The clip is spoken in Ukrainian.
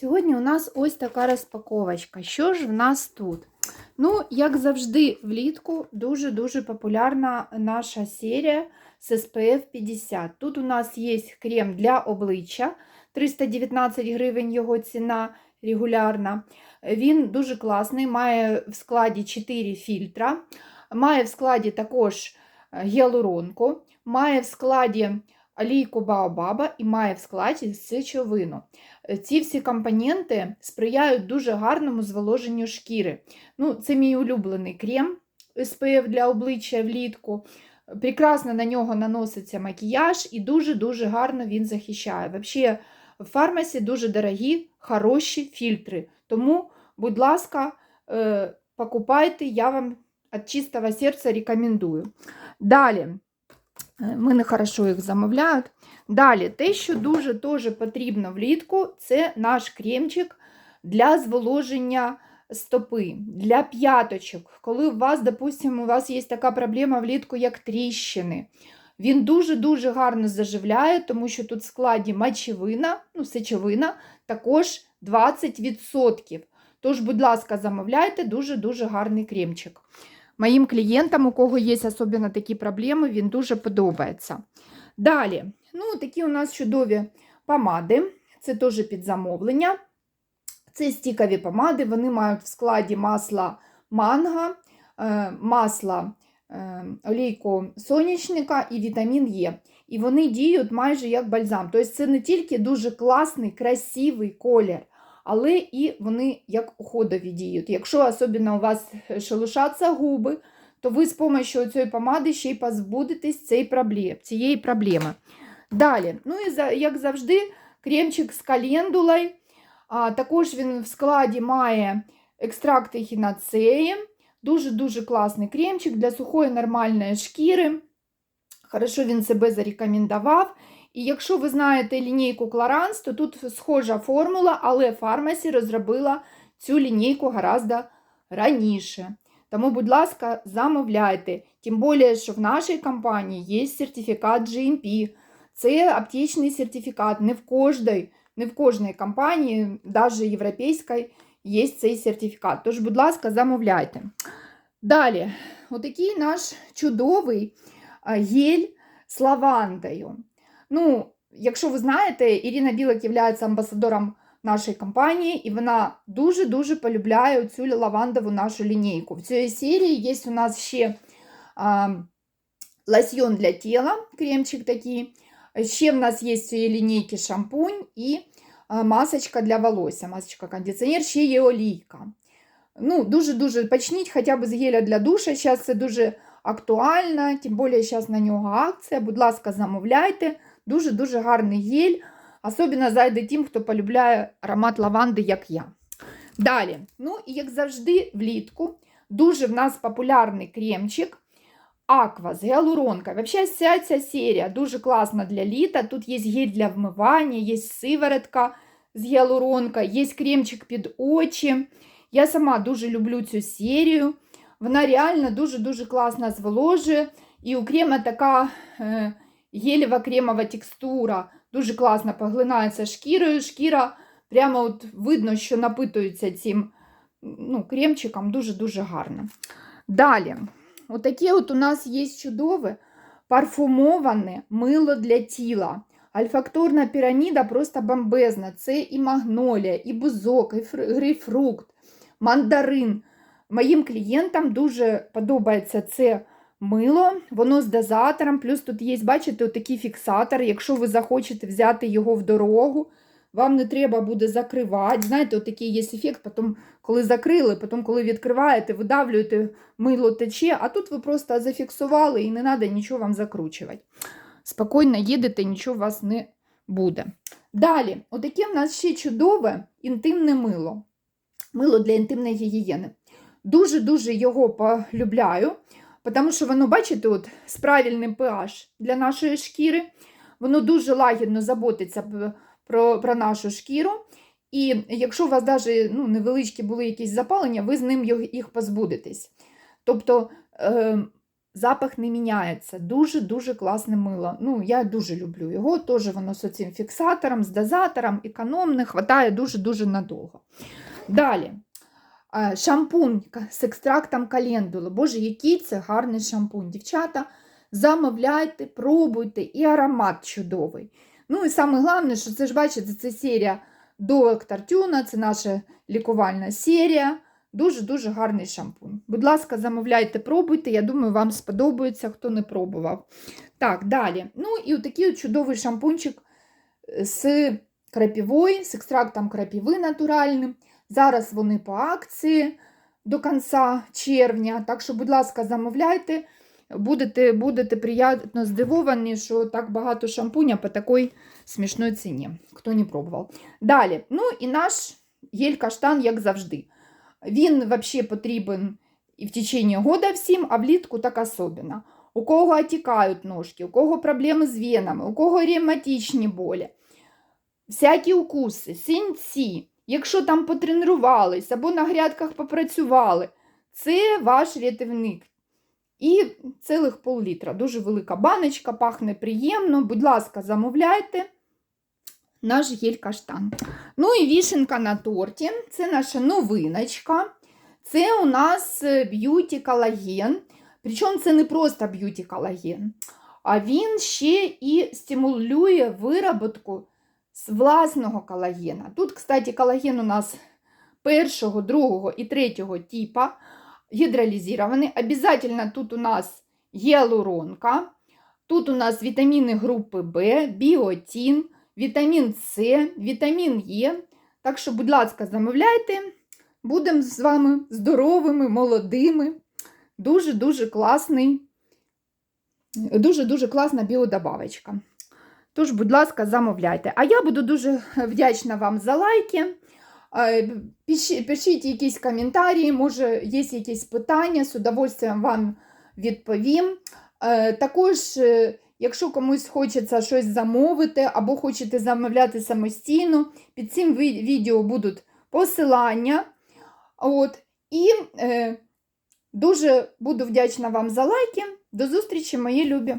Сьогодні у нас ось така розпаковочка. Що ж в нас тут? Ну, як завжди, влітку дуже-дуже популярна наша серія з SPF 50. Тут у нас є крем для обличчя 319 гривень його ціна регулярна. Він дуже класний, має в складі 4 фільтра, має в складі також гіалуронку, має в складі олійку Баобаба і має в складі сечовину. Ці всі компоненти сприяють дуже гарному зволоженню шкіри. Ну, Це мій улюблений крем SPF для обличчя влітку. Прекрасно на нього наноситься макіяж і дуже-дуже гарно він захищає. Взагалі, в фармасі дуже дорогі, хороші фільтри. Тому, будь ласка, е, покупайте, я вам від чистого серця рекомендую. Далі. Мене хорошо їх замовляють. Далі, те, що дуже теж потрібно влітку, це наш кремчик для зволоження стопи, для п'яточок. Коли у вас, допустимо, у вас є така проблема влітку, як тріщини. Він дуже-дуже гарно заживляє, тому що тут в складі мочевина, ну, сечовина, також 20%. Тож, будь ласка, замовляйте дуже-дуже гарний кремчик. Моїм клієнтам, у кого є особливо такі проблеми, він дуже подобається. Далі, ну, такі у нас чудові помади, це теж під замовлення. Це стікові помади, вони мають в складі масла манго, масло олійку сонячника і вітамін Е. І вони діють майже як бальзам. Тобто це не тільки дуже класний, красивий колір, але і вони як уходові діють. Якщо особливо у вас шелушаться губи, то ви з допомогою цієї помади ще й позбудетесь цієї проблеми. Далі, ну і як завжди, кремчик з календулою. А, Також він в складі має екстракти хіноцеї. Дуже-дуже класний кремчик для сухої нормальної шкіри. Хорошо він себе зарекомендував. І якщо ви знаєте лінійку Clarins, то тут схожа формула, але Фармасі розробила цю лінійку гораздо раніше. Тому, будь ласка, замовляйте. Тим більше, що в нашій компанії є сертифікат GMP. Це аптечний сертифікат. Не в кожній, не в кожній компанії, навіть європейській, є цей сертифікат. Тож, будь ласка, замовляйте. Далі, отакий наш чудовий гель з лавандою. Ну, Якщо ви знаєте, Ірина Білик є амбасадором нашої компанії, і вона дуже-дуже полюбляє цю лавандову нашу лінійку. В цій серії є у нас ще а, лосьйон для тіла, кремчик такий. Ще в нас є з цієї лінійки шампунь і масочка для волосся, масочка кондиціонер, ще є олійка. Ну, Дуже-дуже почніть хоча б з геля для душа. Зараз це дуже актуально, тим більше зараз на нього акція. Будь ласка, замовляйте. Дуже-дуже гарний гель. Особливо зайде тим, хто полюбляє аромат лаванди, як я. Далі, ну і як завжди, влітку, дуже в нас популярний кремчик Аква з гіалуронкою. Взагалі, вся ця серія дуже класна для літа. Тут є гель для вмивання, є сиворотка з гіалуронкою, є кремчик під очі. Я сама дуже люблю цю серію. Вона реально дуже-дуже класно зволожує. І у крема така е, гелева кремова текстура. Дуже класно поглинається шкірою. Шкіра прямо от видно, що напитується цим ну, кремчиком дуже-дуже гарно. Далі, отаке от у нас є чудове парфумоване мило для тіла. Альфакторна піраміда просто бомбезна. Це і магнолія, і бузок, і грейпфрукт, мандарин. Моїм клієнтам дуже подобається це мило, воно з дозатором, плюс тут є, бачите, такий фіксатор. Якщо ви захочете взяти його в дорогу, вам не треба буде закривати. Знаєте, такий є ефект, потім, коли закрили, потім, коли відкриваєте, видавлюєте, мило тече, а тут ви просто зафіксували і не треба нічого вам закручувати. Спокійно їдете, нічого у вас не буде. Далі, отаке в нас ще чудове інтимне мило. Мило для інтимної гігієни. Дуже-дуже його полюбляю, тому що воно, бачите, от, з правильним pH для нашої шкіри. Воно дуже лагідно заботиться про про нашу шкіру. І якщо у вас навіть ну, невеличкі були якісь запалення, ви з ним їх позбудетесь. Тобто е, запах не міняється. Дуже-дуже класне мило. Ну, я дуже люблю його. Теж воно з цим фіксатором, з дозатором, економне, хватає дуже-дуже надовго. Далі. Шампунь з екстрактом календули. Боже, який це гарний шампунь. Дівчата, замовляйте, пробуйте, і аромат чудовий. Ну і саме головне, що це ж бачите, це серія Доктор Тюна, це наша лікувальна серія. Дуже-дуже гарний шампунь. Будь ласка, замовляйте, пробуйте. Я думаю, вам сподобається, хто не пробував. Так, далі. Ну і отакий от чудовий шампунчик е, з крапівою, з екстрактом крапіви натуральним. Зараз вони по акції до кінця червня. Так що, будь ласка, замовляйте. Будете, будете приємно здивовані, що так багато шампуня по такій смішної ціні, хто не пробував. Далі, ну і наш гель-каштан, як завжди. Він взагалі потрібен і в течение года всім, а влітку так особливо. У кого отікають ножки, у кого проблеми з венами, у кого ревматичні болі, всякі укуси, синці, якщо там потренувались або на грядках попрацювали, це ваш рятівник. І цілих пол-літра. Дуже велика баночка, пахне приємно. Будь ласка, замовляйте наш гель-каштан. Ну і вішенка на торті. Це наша новиночка. Це у нас е, б'юті колаген. Причому це не просто б'юті колаген, а він ще і стимулює вироботку з власного колагена. Тут, кстати, колаген у нас першого, другого і третього типа гідролізований. Обязательно тут у нас гіалуронка. Тут у нас вітаміни групи В, біотін, вітамін С, вітамін Е. Так що, будь ласка, замовляйте. Будемо з вами здоровими, молодими. Дуже-дуже класний, дуже-дуже класна біодобавочка. Тож, будь ласка, замовляйте. А я буду дуже вдячна вам за лайки. Е, Пишіть якісь коментарі, може, є якісь питання, з удовольствием вам відповім. Е, Також, е, якщо комусь хочеться щось замовити або хочете замовляти самостійно, під цим відео будуть посилання. От, і дуже буду вдячна вам за лайки. До зустрічі, мої любі!